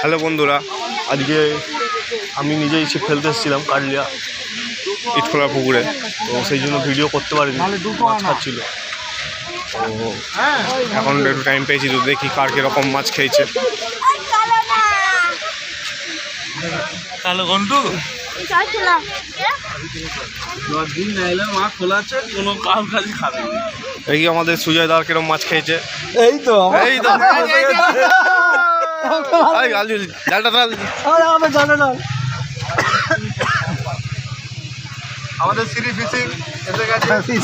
Hello বন্ধুরা। আজকে আমি নিজেই ছিপ ফেলতে এসেছিলাম কাটলিয়া ইটখোলা পুকুরে। তো সেই জন্য ভিডিও করতে পারিনি মাছ খাচ্ছিল। তো এখন একটু টাইম পেয়েছি তো দেখি কার কীরকম মাছ খেয়েছে। কালো ঘন্টু। দেখি আমাদের সুজয় দার কীরকম মাছ খেয়েছে। এই তো। এই তো। আমাদের Shri fishing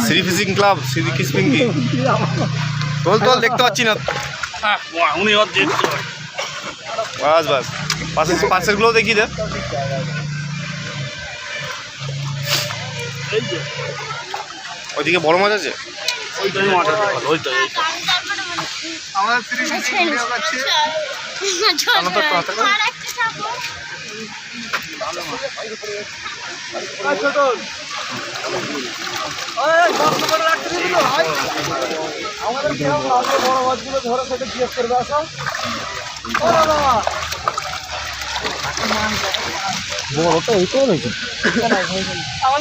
Shri fishing club Shri কিসপিং কি তোল তোল দেখতে পাচ্ছি না। হ্যাঁ, বাহ, উনি ওর দেখতে পারে। বাস বাস। পাশের পাশেরগুলো দেখি দে। ওইদিকে বড় মাছ আছে? মাঠে দোকান, ওইটাই, ওইটাই। আমাদের ফিশিং আমাদের বড় মাছগুলো ধরো সেটা জিজ্ঞেস করবে আসো ও বাবা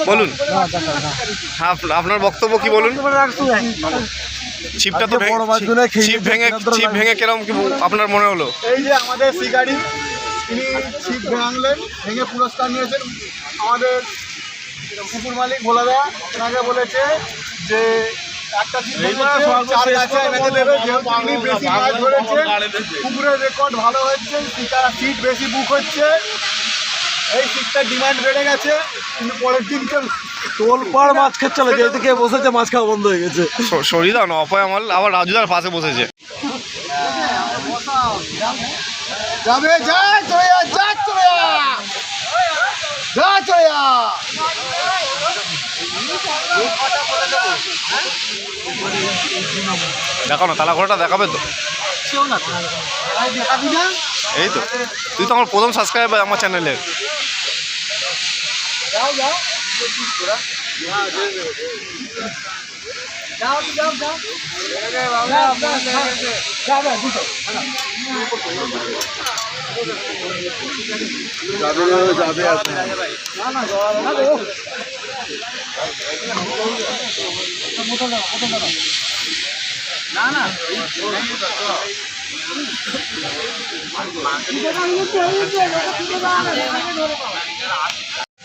বলুন। হ্যাঁ, আপ- আপনার বক্তব্য কি বলুন? ছিপটা তো বড় ছিপ ভেঙে কিরম ছিপ ভেঙে কেরম কি আপনার মনে হলো? এই যে আমাদের শিকারি তিনি ছিপ ভাঙলেন ভেঙে পুরস্কার নিয়েছেন। আমাদের পুকুর মালিক ভোলা দা ওনাকে বলেছে যে একটা চার গাছে এনাকে দেবে। যেহেতু তিনি বেশি মাছ ধরেছেন পুকুরের রেকর্ড ভালো হচ্ছে শিকার সিট বেশি বুক হচ্ছে। এই সিটটার ডিমান্ড বেড়ে গেছে কিন্তু পরের তোলপাড় মাছ খাচ্ছে চলে যেদিকে বসেছে মাছ খাওয়া বন্ধ হয়ে গেছে। সরিদা না অপয় আমার আবার রাজুদার পাশে বসেছে। যাবে যা চলে যা যা চলে যা। যা চলে যা। দেখো না তালা ঘোড়াটা দেখাবে তো। এই তো তুই তো আমার প্রথম সাবস্ক্রাইবার আমার চ্যানেলের যাও যাও। যাও যাও যাও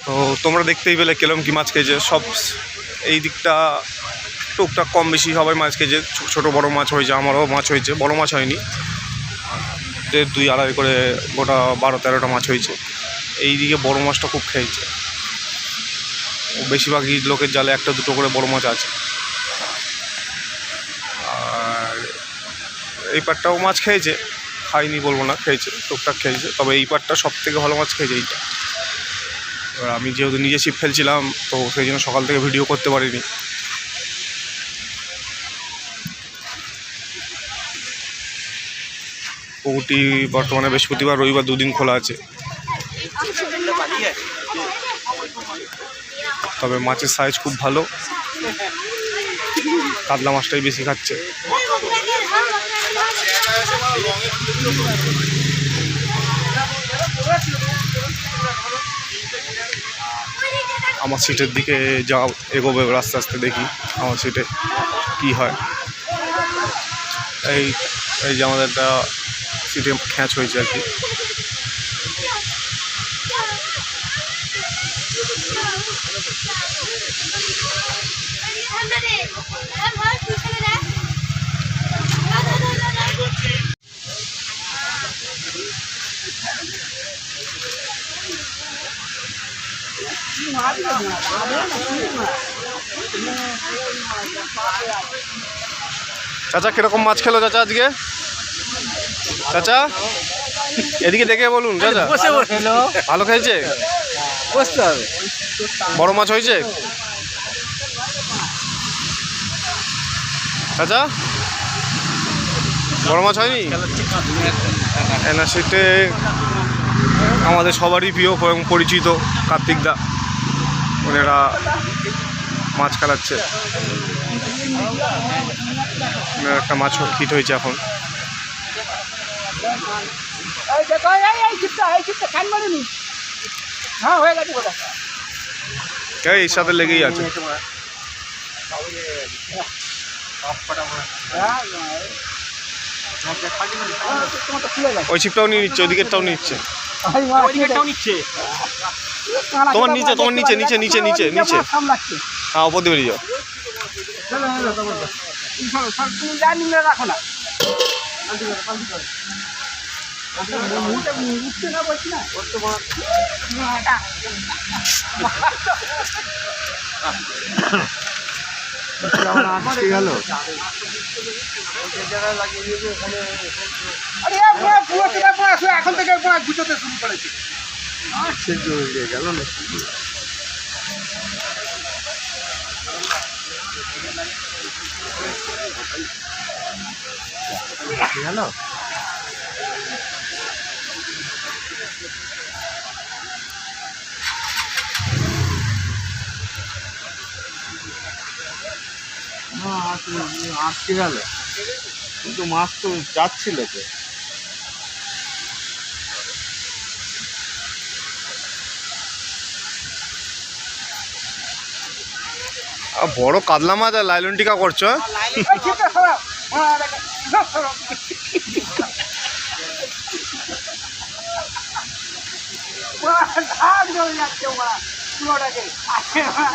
তো তোমরা দেখতেই পেলে কেলম কি মাছ খেয়েছে। সব এই দিকটা টুকটাক কম বেশি সবাই মাছ খেয়েছে। ছোট বড় মাছ হয়েছে, আমারও মাছ হয়েছে, বড় মাছ হয়নি। দেড়, দুই আড়াই করে গোটা বারো, তেরোটা মাছ হয়েছে। এই দিকে বড় মাছটা খুব খেয়েছে। বেশিরভাগই লোকের জালে একটা দুটো করে বড় মাছ আছে। আর এই পাটটাও মাছ খেয়েছে। খাইনি বলব না, খেয়েছে, টুকটাক খেয়েছে। তবে এই পাটটা সব থেকে ভালো মাছ খেয়েছে এইটা। এবার আমি যেহেতু নিজে ছিপ ফেলছিলাম, তো সেই জন্য সকাল থেকে ভিডিও করতে পারিনি। পুকুরটি বর্তমানে বৃহস্পতিবার, রবিবার দুদিন খোলা আছে। তবে মাছের সাইজ খুব ভালো। কাতলা মাছটাই বেশি খাচ্ছে। আমার সিটের দিকে যাও, এগোবে আস্তে আস্তে দেখি আমার সিটে কি হয়। এই এই যে আমাদের একটা সিটে খ্যাঁচ হয়েছে আর কি। চাচা কীরকম মাছ খেলো চাচা আজকে? চাচা এদিকে দেখে বলুন চাচা। ভালো খেয়েছে বড় মাছ হয়েছে? চাচা বড় মাছ হয়নি? এনআরসিতে আমাদের সবারই প্রিয় এবং পরিচিত কার্তিক দা। ওনারা মাছ খেলাচ্ছে। একটা মাছ হিট হয়েছে এখন। এই হ্যাঁ হয়ে সাথে লেগেই আছে। খুলে গেছে ওই চিপটাও নিয়ে নিচ্ছে ওইদিকেরটাও নিচ্ছে। তোমার নিচে, তোমার নিচে, নিচে, নিচে, নিচে, নিচে। হ্যাঁ ওপর দিয়ে বেরিয়ে যাও। না মুখে উঠছে না বলছি না না, এটা। আরে এ পুরো পুরো চেপে করেছে আটকে গেল কিন্তু মাছ তো যাচ্ছিল তো বড় কাতলা মাছ আর লাইলন টিকা করছ হ্যাঁ?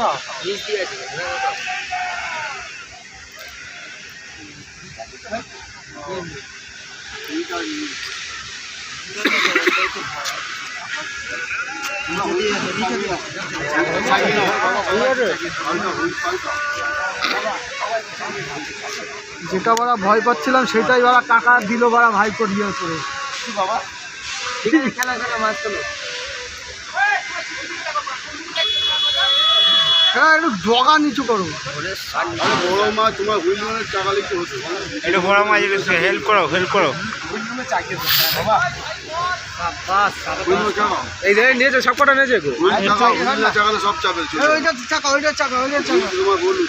বড় মাছ যেটা বারা ভয় পাচ্ছিলাম সেটাই বারা টাকা দিল বারা ভাই করিয়ে করে হ্যাঁ একটু ডগা নিচু করো। বড় মাছ তোমার হুইলনের টাকা লিখতে হতো? এটা বড় মাছ হেল্প করো হেল্প করো। হুইলনের এই নিয়েছে সব কটা নিয়েছে সব চাপে ওইটা চাকা ওইটা চাকা ওইটা চাকা তোমার বলুন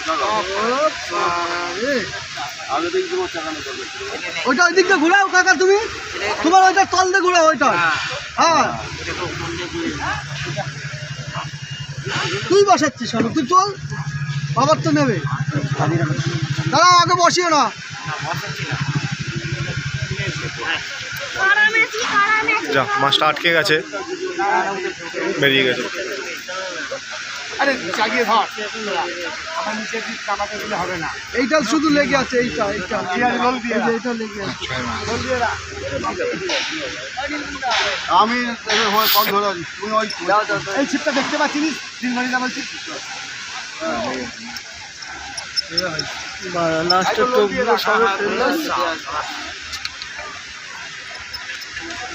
ওইটা ওই দিকটা ঘুরাও কাকা তুমি। তোমার ওইটা তল দিয়ে ঘুরাও ওইটা। হ্যাঁ। তুই বসাচ্ছিস কেন? তুই চল বাবার তো নেবে। দাঁড়া আগে বসিও না। যা মাছটা আটকে গেছে। বেরিয়ে গেছে। আরে জাগিয়ে ধর। আমার নিচে চাপাতে দিলে হবে না। এইটা শুধু লেগে আছে এইটা এইটা। এই যে এইটা লেগে আছে। আমি এবার কল ধরে আছি। তুমি ওই এই ছিপটা দেখতে পাচ্ছিস তিন না বলছিস লাস্টের টোপগুলো সব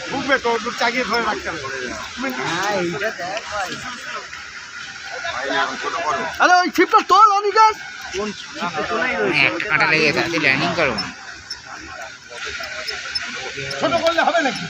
ঢুকবে তো চাগিয়ে ধরে রাখতে হবে। আরে ওই ছিপটা তোল অনিকাস একটা কাঁটা লেগে গেছে ল্যান্ডিং করো ছোট করলে হবে নাকি?